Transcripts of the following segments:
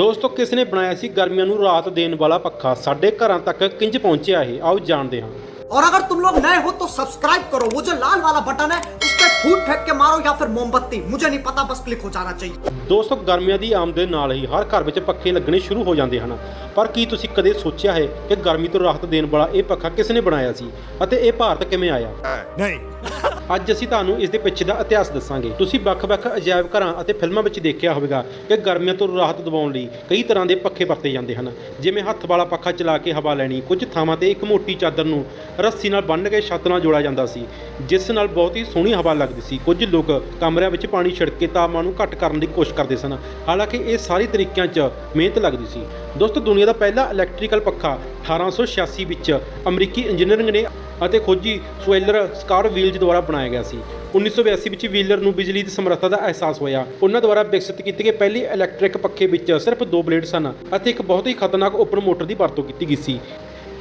ਦੋਸਤੋ ਕਿਸ ਨੇ ਬਣਾਇਆ ਸੀ ਗਰਮੀਆਂ ਨੂੰ ਰਾਹਤ ਦੇਣ ਵਾਲਾ ਪੱਖਾ ਸਾਡੇ ਘਰਾਂ ਤੱਕ ਕਿੰਜ ਪਹੁੰਚਿਆ ਇਹ ਆਓ ਜਾਣਦੇ ਹਾਂ और अगर तुम लोग नए हो तो सब्सक्राइब करो वो जो लाल वाला बटन है उस पर फूट फेंक के मारो या फिर मोमबत्ती मुझे नहीं पता बस क्लिक हो जाना चाहिए ਦੋਸਤੋ ਗਰਮੀਆਂ ਦੀ ਆਮਦ ਦੇ ਨਾਲ ਹੀ ਹਰ ਘਰ ਵਿੱਚ ਪੱਖੇ ਲੱਗਣੇ ਸ਼ੁਰੂ ਹੋ ਜਾਂਦੇ ਹਨ ਪਰ ਕੀ ਤੁਸੀਂ ਕਦੇ ਸੋਚਿਆ ਹੈ ਕਿ ਗਰਮੀ ਤੋਂ ਰਾਹਤ ਦੇਣ ਵਾਲਾ ਇਹ ਪੱਖਾ ਕਿਸ ਨੇ ਬਣਾਇਆ ਸੀ ਅਤੇ ਇਹ ਭਾਰਤ ਕਿਵੇਂ ਆਇਆ ਨਹੀਂ ਅੱਜ ਅਸੀਂ ਤੁਹਾਨੂੰ ਇਸ ਦੇ ਪਿੱਛੇ ਦਾ ਇਤਿਹਾਸ ਦੱਸਾਂਗੇ। ਤੁਸੀਂ ਵੱਖ-ਵੱਖ ਅਜਾਇਬ ਘਰਾਂ ਅਤੇ ਫਿਲਮਾਂ ਵਿੱਚ ਦੇਖਿਆ ਹੋਵੇਗਾ ਕਿ ਗਰਮੀਆਂ ਤੋਂ ਰਾਹਤ ਦਿਵਾਉਣ ਲਈ ਕਈ ਤਰ੍ਹਾਂ ਦੇ ਪੱਖੇ ਵਰਤੇ ਜਾਂਦੇ ਹਨ। ਜਿਵੇਂ ਹੱਥ ਵਾਲਾ ਪੱਖਾ ਚਲਾ ਕੇ ਹਵਾ ਲੈਣੀ, ਕੁਝ ਥਾਵਾਂ ਤੇ ਇੱਕ ਮੋਟੀ ਚਾਦਰ ਨੂੰ ਰੱਸੀ ਨਾਲ ਬੰਨ੍ਹ ਕੇ ਛੱਤ ਨਾਲ ਜੋੜਿਆ ਜਾਂਦਾ ਸੀ, ਜਿਸ ਨਾਲ ਬਹੁਤ ਹੀ ਸੋਹਣੀ ਹਵਾ ਲੱਗਦੀ ਸੀ। ਕੁਝ ਲੋਕ ਕਮਰਿਆਂ ਵਿੱਚ ਪਾਣੀ ਛਿੜਕ ਕੇ ਤਾਪਮਾਨ ਨੂੰ ਘੱਟ ਕਰਨ ਦੀ ਕੋਸ਼ਿਸ਼ ਕਰਦੇ ਸਨ। ਹਾਲਾਂਕਿ ਇਹ ਸਾਰੇ ਤਰੀਕਿਆਂ 'ਚ ਮਿਹਨਤ ਲੱਗਦੀ ਸੀ। ਦੋਸਤੋ, ਦੁਨੀਆ ਦਾ ਪਹਿਲਾ ਇਲੈਕਟ੍ਰੀਕਲ ਪੱਖਾ 1886 ਵਿੱਚ ਅਮਰੀਕੀ ਇੰਜੀਨੀਅਰਿੰਗ ਨੇ ਅਤੇ ਖੋਜੀ ਸੋਇਲਰ ਸਕਾਰ ਵੀਲਜ਼ ਦੁਆਰਾ ਬਣਾਇਆ ਗਿਆ ਸੀ। 1982 ਵਿੱਚ ਵੀਲਰ ਨੂੰ ਬਿਜਲੀ ਦੀ ਸਮਰੱਥਾ ਦਾ ਅਹਿਸਾਸ ਹੋਇਆ। ਉਹਨਾਂ ਦੁਆਰਾ ਵਿਕਸਿਤ ਕੀਤੇ ਗਏ ਪਹਿਲੇ ਇਲੈਕਟ੍ਰਿਕ ਪੱਖੇ ਵਿੱਚ ਸਿਰਫ ਦੋ ਬਲੇਡ ਸਨ ਅਤੇ ਇੱਕ ਬਹੁਤ ਹੀ ਖਤਰਨਾਕ ਓਪਨ ਮੋਟਰ ਦੀ ਵਰਤੋਂ ਕੀਤੀ ਗਈ ਸੀ।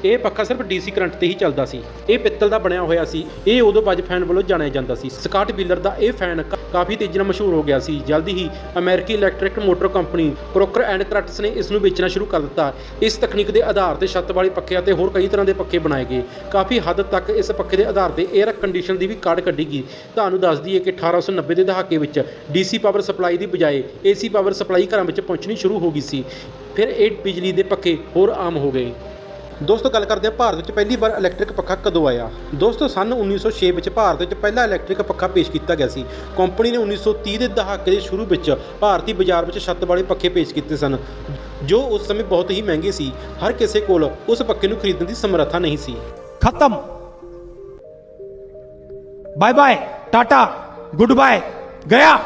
ਇਹ ਪੱਖਾ ਸਿਰਫ ਡੀਸੀ ਕਰੰਟ ਤੇ ਹੀ ਚੱਲਦਾ ਸੀ। ਇਹ ਪਿੱਤਲ ਦਾ ਬਣਿਆ ਹੋਇਆ ਸੀ। ਇਹ ਉਦੋਂ ਬਾਜ ਫੈਨ ਵੱਲੋਂ ਜਾਣਿਆ ਜਾਂਦਾ ਸੀ। ਸਕਾਟ ਵੀਲਰ ਦਾ ਇਹ ਫੈਨ ਕ- ਕਾਫੀ ਤੇਜ਼ੀ ਨਾਲ ਮਸ਼ਹੂਰ ਹੋ ਗਿਆ ਸੀ। ਜਲਦੀ ਹੀ ਅਮਰੀਕੀ electric motor company Procter and Curtis ਨੇ ਇਸ ਨੂੰ ਵੇਚਣਾ ਸ਼ੁਰੂ ਕਰ ਦਿੱਤਾ। ਇਸ ਤਕਨੀਕ ਦੇ ਆਧਾਰ ਤੇ ਛੱਤ ਵਾਲੇ ਪੱਖੇ ਅਤੇ ਹੋਰ ਕਈ ਤਰ੍ਹਾਂ ਦੇ ਪੱਖੇ ਬਣਾਏ ਗਏ। ਕਾਫੀ ਹੱਦ ਤੱਕ ਇਸ ਪੱਖੇ ਦੇ ਆਧਾਰ ਤੇ 에ਅਰ ਕੰਡੀਸ਼ਨ ਦੀ ਵੀ ਕਾਢ ਕੱਢੀ ਗਈ। ਤੁਹਾਨੂੰ ਦੱਸ ਦਈਏ ਕਿ 1890 ਦੇ ਦਹਾਕੇ ਵਿੱਚ ਡੀਸੀ ਪਾਵਰ ਸਪਲਾਈ ਦੀ ਬਜਾਏ ਏਸੀ ਪਾਵਰ ਸਪਲਾਈ ਘਰਾਂ ਵਿੱਚ ਪਹੁੰਚਣੀ ਸ਼ੁਰੂ ਹੋ ਗਈ ਸੀ। ਫਿਰ ਇਹ ਬਿਜਲੀ ਦੇ ਪੱਖੇ ਹੋਰ ਆਮ ਹੋ ਗਏ। ਦੋਸਤੋ, ਗੱਲ ਕਰਦੇ ਹਾਂ ਭਾਰਤ ਵਿੱਚ ਪਹਿਲੀ ਵਾਰ ਇਲੈਕਟ੍ਰਿਕ ਪੱਖਾ ਕਦੋਂ ਆਇਆ? ਦੋਸਤੋ, ਸਨ 1906 ਵਿੱਚ ਭਾਰਤ ਵਿੱਚ ਪਹਿਲਾ ਇਲੈਕਟ੍ਰਿਕ ਪੱਖਾ ਪੇਸ਼ ਕੀਤਾ ਗਿਆ ਸੀ। ਕੰਪਨੀ ਨੇ 1930 ਦੇ ਦਹਾਕੇ ਦੇ ਸ਼ੁਰੂ ਵਿੱਚ ਭਾਰਤੀ ਬਾਜ਼ਾਰ ਵਿੱਚ ਛੱਤ ਵਾਲੇ ਪੱਖੇ ਪੇਸ਼ ਕੀਤੇ ਸਨ, ਜੋ ਉਸ ਸਮੇਂ ਬਹੁਤ ਹੀ ਮਹਿੰਗੇ ਸੀ। ਹਰ ਕਿਸੇ ਕੋਲ ਉਸ ਪੱਖੇ ਨੂੰ ਖਰੀਦਣ ਦੀ ਸਮਰੱਥਾ ਨਹੀਂ ਸੀ। ਖਤਮ। Bye bye Tata good bye ਗਿਆ